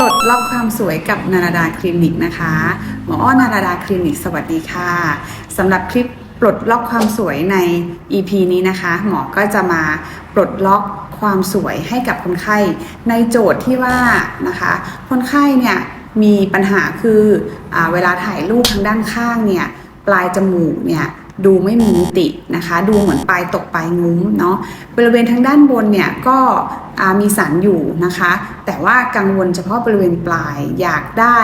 ลดล็อกความสวยกับนาราดาคลินิกนะคะหมออ้อนาราดาคลินิก สวัสดีค่ะสำหรับคลิปปลดล็อกความสวยใน EP นี้นะคะ หมอก็จะมาปลดล็อกความสวยให้กับคนไข้ ในโจทย์ที่ว่านะคะ คนไข้เนี่ยมีปัญหาคืออเวลาถ่ายรูปทางด้านข้างเนี่ยปลายจมูกเนี่ย ดูไม่มีมิตินะคะ ดูเหมือนปลายตกปลายงุ้มเนาะบริเวณทางด้านบนเนี่ยก็มีสันอยู่นะคะ แต่ว่ากังวลเฉพาะบริเวณปลายอยากได้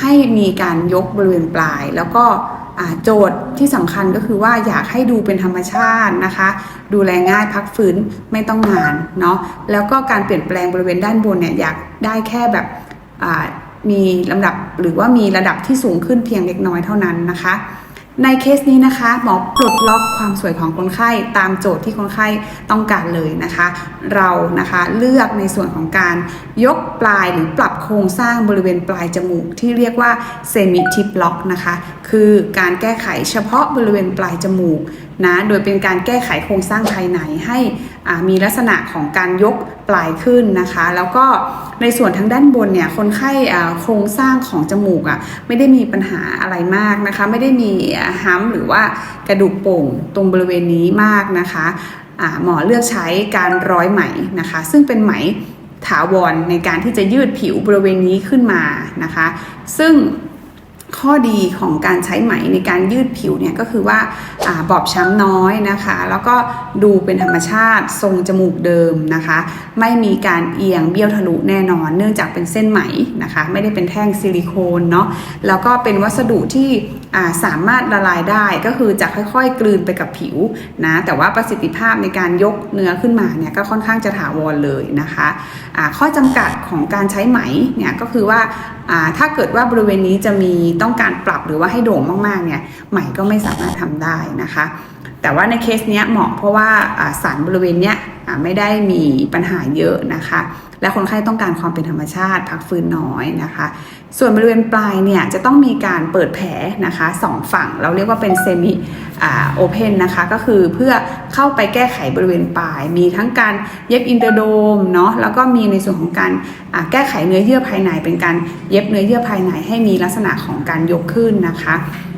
ให้มีการยกบริเวณปลาย แล้วก็โจทย์ที่สำคัญก็คือว่าอยากให้ดูเป็นธรรมชาตินะคะ ดูแลง่ายพักฟื้นไม่ต้องนานเนาะแล้วก็การเปลี่ยนแปลงบริเวณด้านบนเนี่ยอยากได้แค่แบบมีลำดับหรือว่ามีระดับที่สูงขึ้นเพียงเล็กน้อยเท่านั้นนะคะ ในเคสนี้นะคะ หมอปลดล็อกความสวยของคนไข้ตามโจทย์ที่คนไข้ต้องการเลยนะคะ เรานะคะเลือกในส่วนของการยกปลายหรือปรับโครงสร้างบริเวณปลายจมูกที่เรียกว่าเซมิทิปล็อกนะคะคือการแก้ไขเฉพาะบริเวณปลายจมูกนะโดยเป็นการแก้ไขโครงสร้างภายในให้มีลักษณะของการยกปลายขึ้นนะคะ แล้วก็ในส่วนทางด้านบนเนี่ยคนไข้โครงสร้างของจมูกอะไม่ได้มีปัญหาอะไรมากนะคะ ไม่ได้มีฮัมหรือว่ากระดูกโป่งตรงบริเวณนี้มากนะคะหมอเลือกใช้การร้อยไหมนะคะ ซึ่งเป็นไหมถาวรในการที่จะยืดผิวบริเวณนี้ขึ้นมานะคะ ซึ่ง ข้อดีของการใช้ไหมในการยืดผิวเนี่ยก็คือว่าอบอบช้ำน้อยนะคะ แล้วก็ดูเป็นธรรมชาติทรงจมูกเดิมนะคะ ไม่มีการเอียงเบี้ยวทะลุแน่นอน เนื่องจากเป็นเส้นไหมนะคะ ไม่ได้เป็นแท่งซิลิโคนเนาะแล้วก็เป็นวัสดุที่ สามารถละลายได้ก็คือจะค่อยๆ กลืนไปกับผิวนะแต่ว่าประสิทธิภาพในการยกเนื้อขึ้นมาเนี่ยก็ค่อนข้างจะถาวรเลยนะคะอ่าข้อจำกัดของการใช้ไหมเนี่ยก็คือว่าถ้าเกิดว่าบริเวณนี้จะมีต้องการปรับหรือว่าให้โด่งมากๆเนี่ยไหมก็ไม่สามารถทำได้นะคะ แต่ว่าในเคสเนี้ยเหมาะเพราะว่าสารบริเวณเนี้ยไม่ได้มีปัญหาเยอะนะคะ และคนไข้ต้องการความเป็นธรรมชาติ พักฟื้นน้อยนะคะ ส่วนบริเวณปลายเนี่ยจะต้องมีการเปิดแผลนะคะสองฝั่ง เราเรียกว่าเป็นเซมิโอเพนนะคะก็คือเพื่อเข้าไปแก้ไขบริเวณปลาย มีทั้งการเย็บอินเตอร์โดมเนาะแล้วก็มีในส่วนของการแก้ไขเนื้อเยื่อภายใน เป็นการเย็บเนื้อเยื่อภายในให้มีลักษณะของการยกขึ้นนะคะ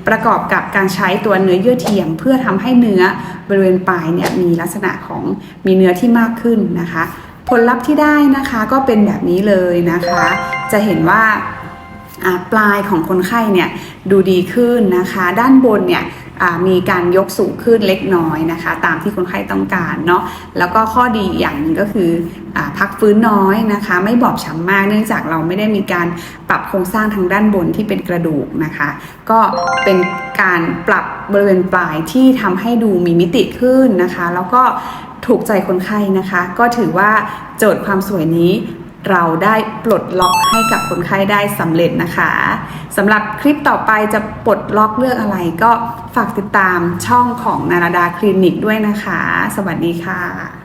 ประกอบกับการใช้ตัวเนื้อเยื่อเทียม เพื่อทำให้เนื้อบริเวณปลายเนี่ยมีลักษณะของมีเนื้อที่มากขึ้นนะคะ ผลลัพธ์ที่ได้นะคะก็เป็นแบบนี้เลยนะคะ จะเห็นว่าปลายของคนไข้เนี่ยดูดีขึ้นนะคะ ด้านบนเนี่ย มีการยกสูงขึ้นเล็กน้อยนะคะ ตามที่คนไข้ต้องการเนาะแล้วก็ข้อดีอย่างหนึ่งก็คืออพักฟื้นน้อยนะคะ ไม่บอบช้ำมากเนื่องจากเราไม่ได้มีการปรับโครงสร้างทางด้านบนที่เป็นกระดูกนะคะ ก็เป็นการปรับบริเวณปลายที่ทำให้ดูมีมิติขึ้นนะคะ แล้วก็ถูกใจคนไข้นะคะ ก็ถือว่าโจทย์ความสวยนี้ เราได้ปลดล็อกให้กับคนไข้ได้สำเร็จนะคะสำหรับคลิปต่อไปจะปลดล็อกเรื่องอะไรก็ฝากติดตามช่องของนาราดาคลินิกด้วยนะคะ สวัสดีค่ะ